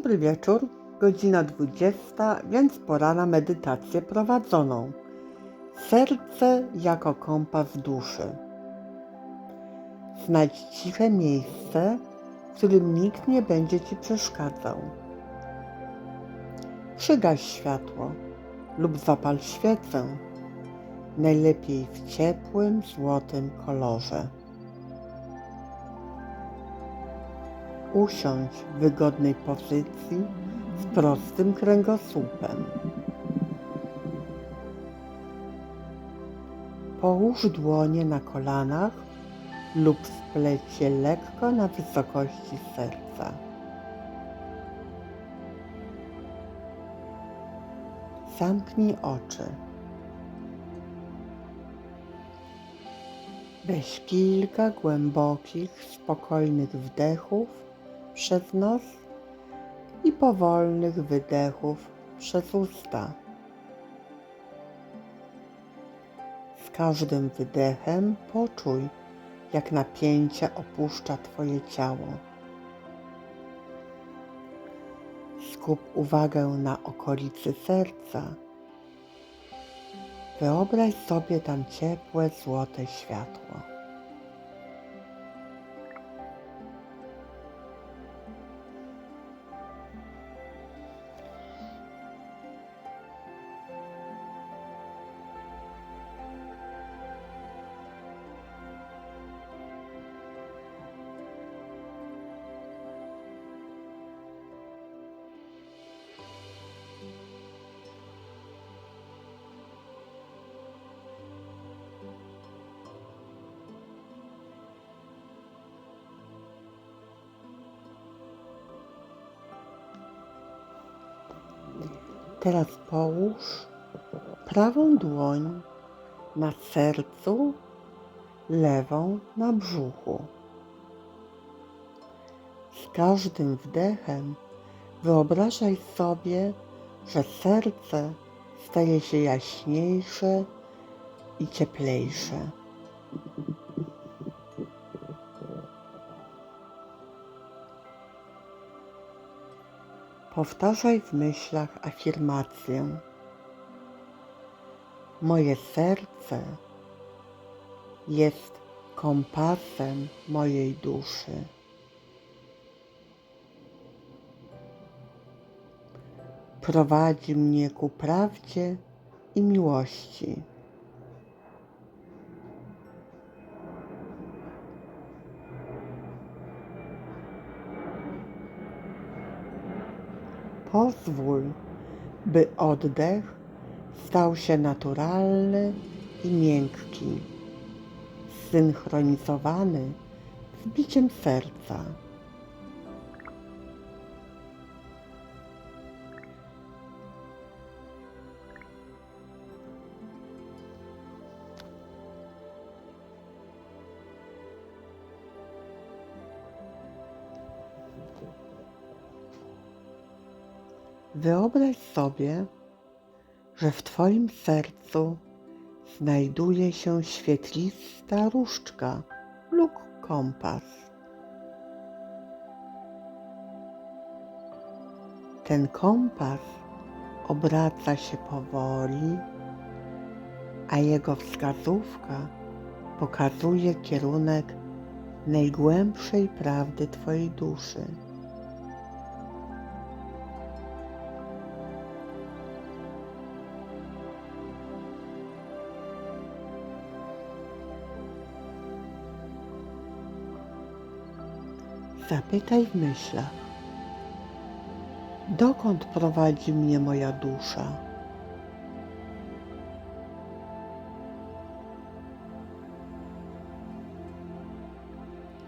Dobry wieczór, godzina 20, więc pora na medytację prowadzoną. Serce jako kompas duszy. Znajdź ciche miejsce, w którym nikt nie będzie ci przeszkadzał. Przygaś światło lub zapal świecę, najlepiej w ciepłym, złotym kolorze. Usiądź w wygodnej pozycji z prostym kręgosłupem. Połóż dłonie na kolanach lub spleć je lekko na wysokości serca. Zamknij oczy. Weź kilka głębokich, spokojnych wdechów przez nos i powolnych wydechów przez usta. Z każdym wydechem poczuj, jak napięcie opuszcza Twoje ciało. Skup uwagę na okolicy serca. Wyobraź sobie tam ciepłe, złote światło. Teraz połóż prawą dłoń na sercu, lewą na brzuchu. Z każdym wdechem wyobrażaj sobie, że serce staje się jaśniejsze i cieplejsze. Powtarzaj w myślach afirmację. Moje serce jest kompasem mojej duszy. Prowadzi mnie ku prawdzie i miłości. Pozwól, by oddech stał się naturalny i miękki, zsynchronizowany z biciem serca. Wyobraź sobie, że w Twoim sercu znajduje się świetlista różdżka lub kompas. Ten kompas obraca się powoli, a jego wskazówka pokazuje kierunek najgłębszej prawdy Twojej duszy. Zapytaj w myślach, dokąd prowadzi mnie moja dusza?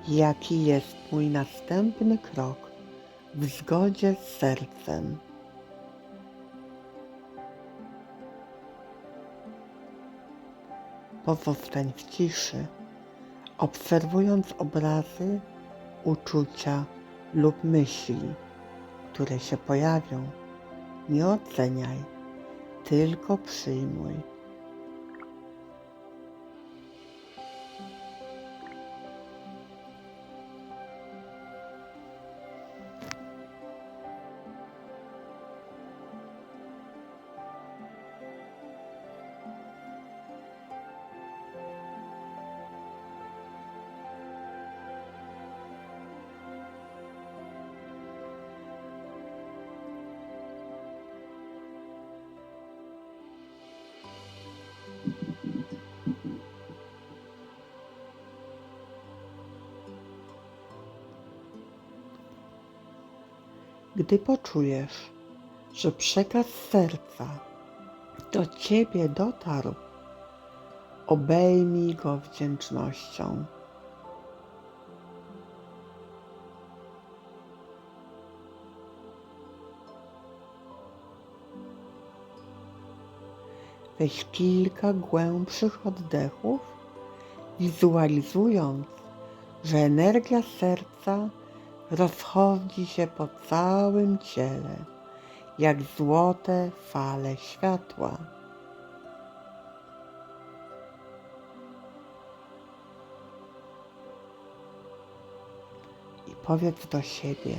Jaki jest mój następny krok w zgodzie z sercem? Pozostań w ciszy, obserwując obrazy uczucia lub myśli, które się pojawią. Nie oceniaj, tylko przyjmuj. Gdy poczujesz, że przekaz serca do ciebie dotarł, obejmij go wdzięcznością. Weź kilka głębszych oddechów, wizualizując, że energia serca rozchodzi się po całym ciele, jak złote fale światła. I powiedz do siebie: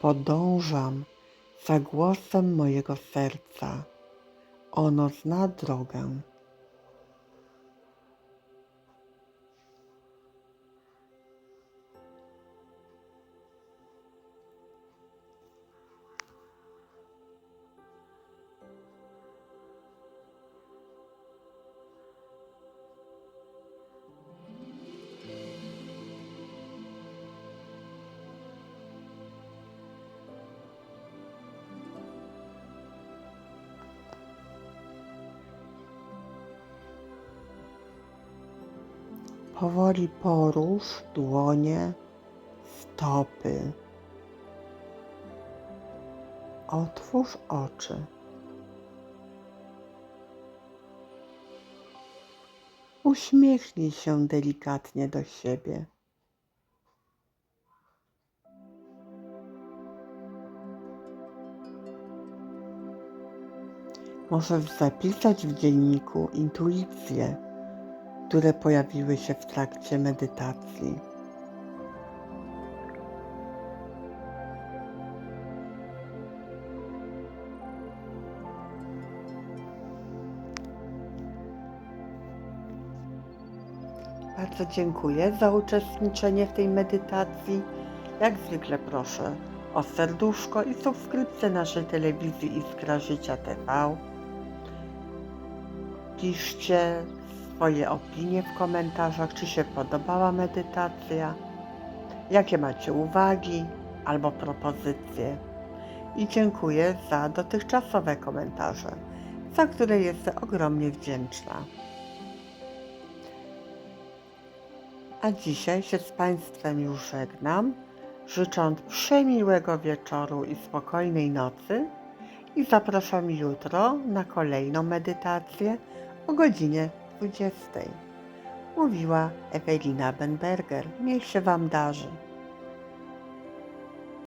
Podążam za głosem mojego serca. Ono zna drogę. Powoli porusz dłonie, stopy. Otwórz oczy. Uśmiechnij się delikatnie do siebie. Możesz zapisać w dzienniku intuicje które pojawiły się w trakcie medytacji. Bardzo dziękuję za uczestniczenie w tej medytacji. Jak zwykle proszę o serduszko i subskrypcję naszej telewizji Iskra Życia TV. Piszcie swoje opinie w komentarzach, czy się podobała medytacja, jakie macie uwagi albo propozycje. I dziękuję za dotychczasowe komentarze, za które jestem ogromnie wdzięczna. A dzisiaj się z Państwem już żegnam, życząc przemiłego wieczoru i spokojnej nocy i zapraszam jutro na kolejną medytację o godzinie 20. Mówiła Ewelina Benberger. Niech się Wam darzy.